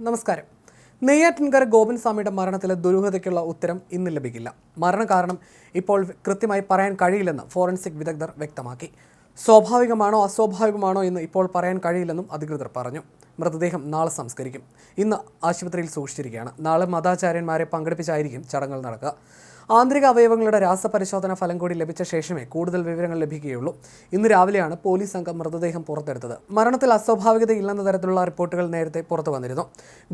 നമസ്കാരം. നെയ്യാറ്റിൻകര ഗോപിൻ സ്വാമിയുടെ മരണത്തിലെ ദുരൂഹതയ്ക്കുള്ള ഉത്തരം ഇന്ന് ലഭിക്കില്ല. മരണകാരണം ഇപ്പോൾ കൃത്യമായി പറയാൻ കഴിയില്ലെന്ന് ഫോറൻസിക് വിദഗ്ധർ വ്യക്തമാക്കി. സ്വാഭാവികമാണോ അസ്വാഭാവികമാണോ എന്ന് ഇപ്പോൾ പറയാൻ കഴിയില്ലെന്നും അധികൃതർ പറഞ്ഞു. മൃതദേഹം നാളെ സംസ്കരിക്കും. ഇന്ന് ആശുപത്രിയിൽ സൂക്ഷിച്ചിരിക്കുകയാണ്. നാളെ മതാചാര്യന്മാരെ പങ്കെടുപ്പിച്ചായിരിക്കും ചടങ്ങുകൾ നടക്കുക. ആന്തരിക അവയവങ്ങളുടെ രാസപരിശോധന ഫലം കൂടി ലഭിച്ച ശേഷമേ കൂടുതൽ വിവരങ്ങൾ ലഭിക്കുകയുള്ളൂ. ഇന്ന് രാവിലെയാണ് പോലീസ് സംഘം മൃതദേഹം പുറത്തെടുത്തത്. മരണത്തിൽ അസ്വാഭാവികതയില്ലെന്ന തരത്തിലുള്ള റിപ്പോർട്ടുകൾ നേരത്തെ പുറത്തു വന്നിരുന്നു.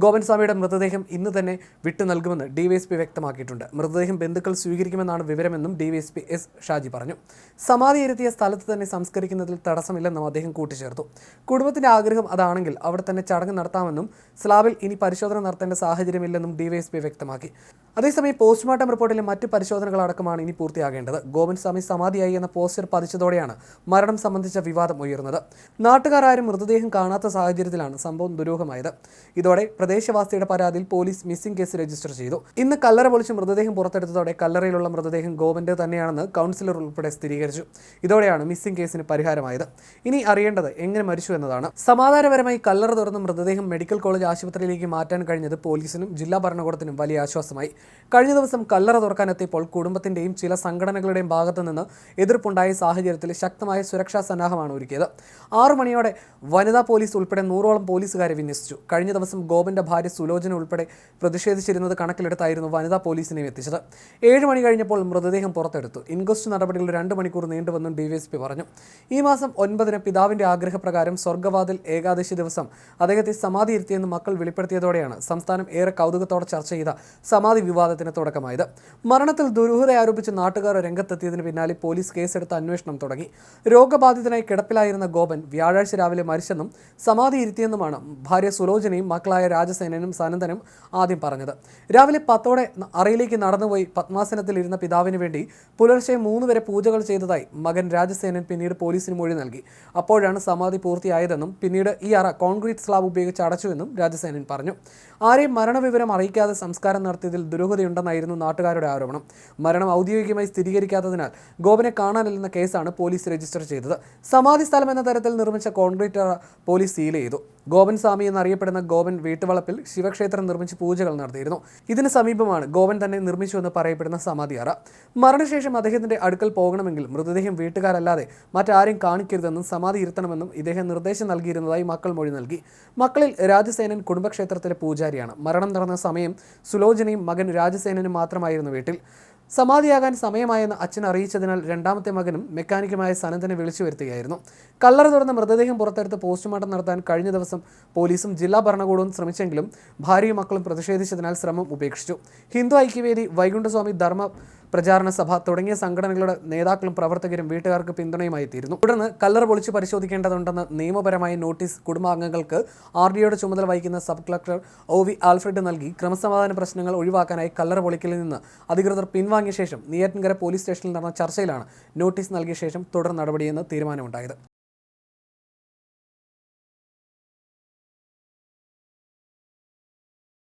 ഗോപൻസ്വാമിയുടെ മൃതദേഹം ഇന്ന് തന്നെ വിട്ടു നൽകുമെന്ന് ഡിവൈഎസ്പി വ്യക്തമാക്കിയിട്ടുണ്ട്. മൃതദേഹം ബന്ധുക്കൾ സ്വീകരിക്കുമെന്നാണ് വിവരമെന്നും ഡിവൈഎസ്പി എസ് ഷാജി പറഞ്ഞു. സമാധി ഇരുത്തിയ സ്ഥലത്ത് തന്നെ സംസ്കരിക്കുന്നതിൽ തടസ്സമില്ലെന്നും അദ്ദേഹം കൂട്ടിച്ചേർത്തു. കുടുംബത്തിന്റെ ആഗ്രഹം അതാണെങ്കിൽ അവിടെ തന്നെ ചടങ്ങ് നടത്താമെന്നും സ്ലാബിൽ ഇനി പരിശോധന നടത്തേണ്ട സാഹചര്യമില്ലെന്നും ഡിവൈഎസ്പി വ്യക്തമാക്കി. അതേസമയം പോസ്റ്റ്മോർട്ടം റിപ്പോർട്ടിലെ മറ്റ് പരിശോധനകളടക്കമാണ് ഇനി പൂർത്തിയാകേണ്ടത്. ഗോവിന്ദ് സ്വാമി സമാധിയായി എന്ന പോസ്റ്റർ പതിച്ചതോടെയാണ് മരണം സംബന്ധിച്ച വിവാദം ഉയർന്നത്. നാട്ടുകാരും മൃതദേഹം കാണാത്ത സാഹചര്യത്തിലാണ് സംഭവം ദുരൂഹമായത്. ഇതോടെ പ്രദേശവാസിയുടെ പരാതിയിൽ പോലീസ് മിസ്സിംഗ് കേസ് രജിസ്റ്റർ ചെയ്തു. ഇന്ന് കല്ലറ പൊളിച്ച് മൃതദേഹം പുറത്തെടുത്തതോടെ കല്ലറയിലുള്ള മൃതദേഹം ഗോവിന്ദ് തന്നെയാണെന്ന് കൗൺസിലർ ഉൾപ്പെടെ സ്ഥിരീകരിച്ചു. ഇതോടെയാണ് മിസ്സിംഗ് കേസിന് പരിഹാരമായത്. ഇനി അറിയേണ്ടത് എങ്ങനെ മരിച്ചു എന്നതാണ്. സമാധാനപരമായി കല്ലറ തുറന്ന് മൃതദേഹം മെഡിക്കൽ കോളേജ് ആശുപത്രിയിലേക്ക് മാറ്റാൻ കഴിഞ്ഞത് പോലീസിനും ജില്ലാ ഭരണകൂടത്തിനും വലിയ ആശ്വാസമായി. കഴിഞ്ഞ ദിവസം കല്ലറ തുറക്കാനെത്തിയപ്പോൾ കുടുംബത്തിന്റെയും ചില സംഘടനകളുടെയും ഭാഗത്തു നിന്ന് എതിർപ്പുണ്ടായ സാഹചര്യത്തിൽ ശക്തമായ സുരക്ഷാ സന്നാഹമാണ് ഒരുക്കിയത്. ആറു മണിയോടെ വനിതാ പോലീസ് ഉൾപ്പെടെ നൂറോളം പോലീസുകാരെ വിന്യസിച്ചു. കഴിഞ്ഞ ദിവസം ഗോപന്റെ ഭാര്യ സുലോചന ഉൾപ്പെടെ പ്രതിഷേധിച്ചിരുന്നത് കണക്കിലെടുത്തായിരുന്നു വനിതാ പോലീസിനെയും എത്തിച്ചത്. ഏഴ് മണി കഴിഞ്ഞപ്പോൾ മൃതദേഹം പുറത്തെടുത്തു. ഇൻക്വസ്റ്റ് നടപടികൾ രണ്ട് മണിക്കൂർ നീണ്ടുവെന്നും ഡിവൈഎസ്പി പറഞ്ഞു. ഈ മാസം ഒൻപതിന് പിതാവിന്റെ ആഗ്രഹപ്രകാരം സ്വർഗവാതിൽ ഏകാദശി ദിവസം അദ്ദേഹത്തെ സമാധി ഇരുത്തിയെന്ന് മക്കൾ വെളിപ്പെടുത്തിയതോടെയാണ് സംസ്ഥാനം ഏറെ കൗതുകത്തോടെ ചർച്ച ചെയ്ത സമാധി വിവാദത്തിന് തുടക്കമായത്. മരണത്തിൽ ദുരൂഹത ആരോപിച്ച് നാട്ടുകാർ രംഗത്തെത്തിയതിന് പിന്നാലെ പോലീസ് കേസെടുത്ത് അന്വേഷണം തുടങ്ങി. രോഗബാധിതനായി കിടപ്പിലായിരുന്ന ഗോപൻ വ്യാഴാഴ്ച രാവിലെ മരിച്ചെന്നും സമാധി ഇരുത്തിയെന്നുമാണ് ഭാര്യ സുലോചനയും മക്കളായ രാജസേനനും സനന്ദനും ആദ്യം പറഞ്ഞത്. രാവിലെ പത്തോടെ അറയിലേക്ക് നടന്നുപോയി പത്മാസനത്തിൽ ഇരുന്ന പിതാവിന് വേണ്ടി പുലർച്ചെ മൂന്ന് വരെ പൂജകൾ ചെയ്തതായി മകൻ രാജസേനൻ പിന്നീട് പോലീസിന് മൊഴി നൽകി. അപ്പോഴാണ് സമാധി പൂർത്തിയായതെന്നും പിന്നീട് ഈ അറ കോൺക്രീറ്റ് സ്ലാബ് ഉപയോഗിച്ച് അടച്ചുവെന്നും രാജസേനൻ പറഞ്ഞു. ആരെയും മരണവിവരം അറിയിക്കാതെ സംസ്കാരം നടത്തിയതിൽ ദുരൂഹതയുണ്ടെന്നായിരുന്നു നാട്ടുകാരുടെ ആരോപണം. മരണം ഔദ്യോഗികമായി സ്ഥിരീകരിക്കാത്തതിനാൽ ഗോപനെ കാണാനില്ലെന്ന കേസാണ് പോലീസ് രജിസ്റ്റർ ചെയ്തത്. സമാധി സ്ഥലം എന്ന തരത്തിൽ നിർമ്മിച്ച കോൺക്രീറ്റ് പോലീസ് സീൽ ചെയ്തു. ഗോപൻ സ്വാമി എന്നറിയപ്പെടുന്ന ഗോപൻ വീട്ടുവളപ്പിൽ ശിവക്ഷേത്രം നിർമ്മിച്ച് പൂജകൾ നടത്തിയിരുന്നു. ഇതിന് സമീപമാണ് ഗോപൻ തന്നെ നിർമ്മിച്ചുവെന്ന് പറയപ്പെടുന്ന സമാധിയാറ. മരണശേഷം അദ്ദേഹത്തിന്റെ അടുക്കൽ പോകണമെങ്കിൽ മൃതദേഹം വീട്ടുകാരല്ലാതെ മറ്റാരെയും കാണിക്കരുതെന്നും സമാധി ഇരുത്തണമെന്നും ഇദ്ദേഹം നിർദ്ദേശം നൽകിയിരുന്നതായി മക്കൾ മൊഴി നൽകി. മക്കളിൽ രാജസേനൻ കുടുംബക്ഷേത്രത്തിലെ പൂജാരിയാണ്. മരണം നടന്ന സമയം സുലോചനയും മകൻ രാജസേനനും മാത്രമായിരുന്നു വീട്ടിൽ. Okay. സമാധിയാകാൻ സമയമായെന്ന് അച്ഛൻ അറിയിച്ചതിനാൽ രണ്ടാമത്തെ മകനും മെക്കാനിക്കുമായ സനന്ദനെ വിളിച്ചു വരുത്തുകയായിരുന്നു. കല്ലറ തുറന്ന മൃതദേഹം പുറത്തെടുത്ത് പോസ്റ്റ്മോർട്ടം നടത്താൻ കഴിഞ്ഞ ദിവസം പോലീസും ജില്ലാ ഭരണകൂടവും ശ്രമിച്ചെങ്കിലും ഭാര്യയും മക്കളും പ്രതിഷേധിച്ചതിനാൽ ശ്രമം ഉപേക്ഷിച്ചു. ഹിന്ദു ഐക്യവേദി വൈകുണ്ഠസ്വാമി ധർമ്മ പ്രചാരണ സഭ തുടങ്ങിയ സംഘടനകളുടെ നേതാക്കളും പ്രവർത്തകരും വീട്ടുകാർക്ക് പിന്തുണയുമായി തീരുന്നു തുടർന്ന് കല്ലർ പൊളിച്ചു പരിശോധിക്കേണ്ടതുണ്ടെന്ന നിയമപരമായ നോട്ടീസ് കുടുംബാംഗങ്ങൾക്ക് ആർ ഡിയുടെ ചുമതല വഹിക്കുന്ന sub collector O V Alfred നൽകി. ക്രമസമാധാന പ്രശ്നങ്ങൾ ഒഴിവാക്കാനായി കല്ലറ പൊളിക്കലിൽ നിന്ന് അധികൃതർ പിൻവാങ്ങിയ ശേഷം നെയ്യാറ്റിൻകര പോലീസ് സ്റ്റേഷനിൽ നടന്ന ചർച്ചയിലാണ് നോട്ടീസ് നൽകിയ ശേഷം തുടർ നടപടിയെന്ന് തീരുമാനമുണ്ടായത്